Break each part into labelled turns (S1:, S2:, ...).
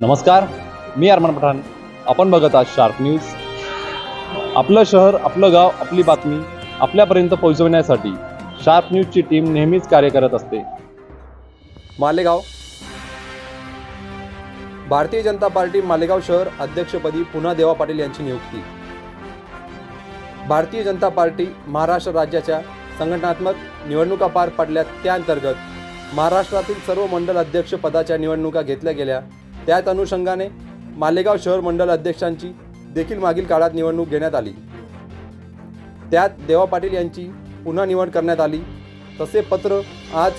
S1: नमस्कार मी अरमान पठाण. आपण बघत आहात शार्प न्यूज आपलं शहर आपलं गाव आपली बातमी आपल्यापर्यंत पोहोचवण्यासाठी शार्प न्यूजची टीम नेहमीच कार्य करत असते.
S2: मालेगाव. भारतीय जनता पार्टी मालेगाव शहर अध्यक्षपदी पुन्हा देवा पाटील यांची नियुक्ती. भारतीय जनता पार्टी महाराष्ट्र राज्याच्या संघटनात्मक निवडणुका पार पडल्या त्याअंतर्गत महाराष्ट्रातील सर्व मंडल अध्यक्ष पदाच्या निवडणुका घेतल्या गेल्या. त्याच अनुषंगाने मालेगाव शहर मंडल अध्यक्षांची देखील मागील काळात निवडणूक घेण्यात आली. त्यात देवा पाटील यांची पुन्हा निवड करण्यात आली. तसे पत्र आज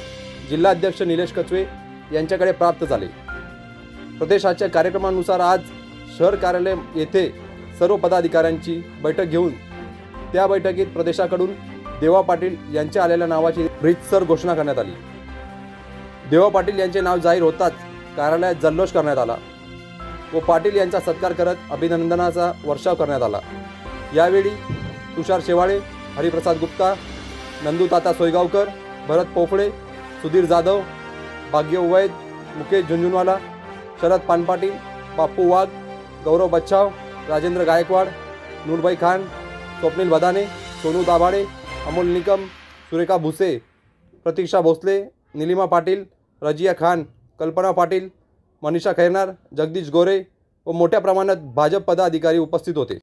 S2: जिल्हाध्यक्ष निलेश कचवे यांच्याकडे प्राप्त झाले. प्रदेशाच्या कार्यक्रमानुसार आज शहर कार्यालय येथे सर्व पदाधिकाऱ्यांची बैठक घेऊन त्या बैठकीत प्रदेशाकडून देवा पाटील यांच्या आलेल्या नावाची रितसर घोषणा करण्यात आली. देवा पाटील यांचे नाव जाहीर होताच कार्यालयात जल्लोष करण्यात आला. व पाटील यांचा सत्कार करत अभिनंदनाचा वर्षाव करण्यात आला. यावेळी तुषार शेवाळे हरिप्रसाद गुप्ता नंदू ताता सोयगावकर भरत पोफळे सुधीर जाधव भाग्य उवैद मुकेश झुंझुनवाला शरद पानपाटील बाप्पू वाघ गौरव बच्छाव राजेंद्र गायकवाड नूरबाई खान स्वप्नील भदाने सोनू दाभाडे अमोल निकम सुरेखा भुसे प्रतीक्षा भोसले निलिमा पाटील रजिया खान कल्पना पाटील मनीषा खैरनार जगदीश गोरे व मोठ्या प्रमाणात भाजप पदाधिकारी उपस्थित होते.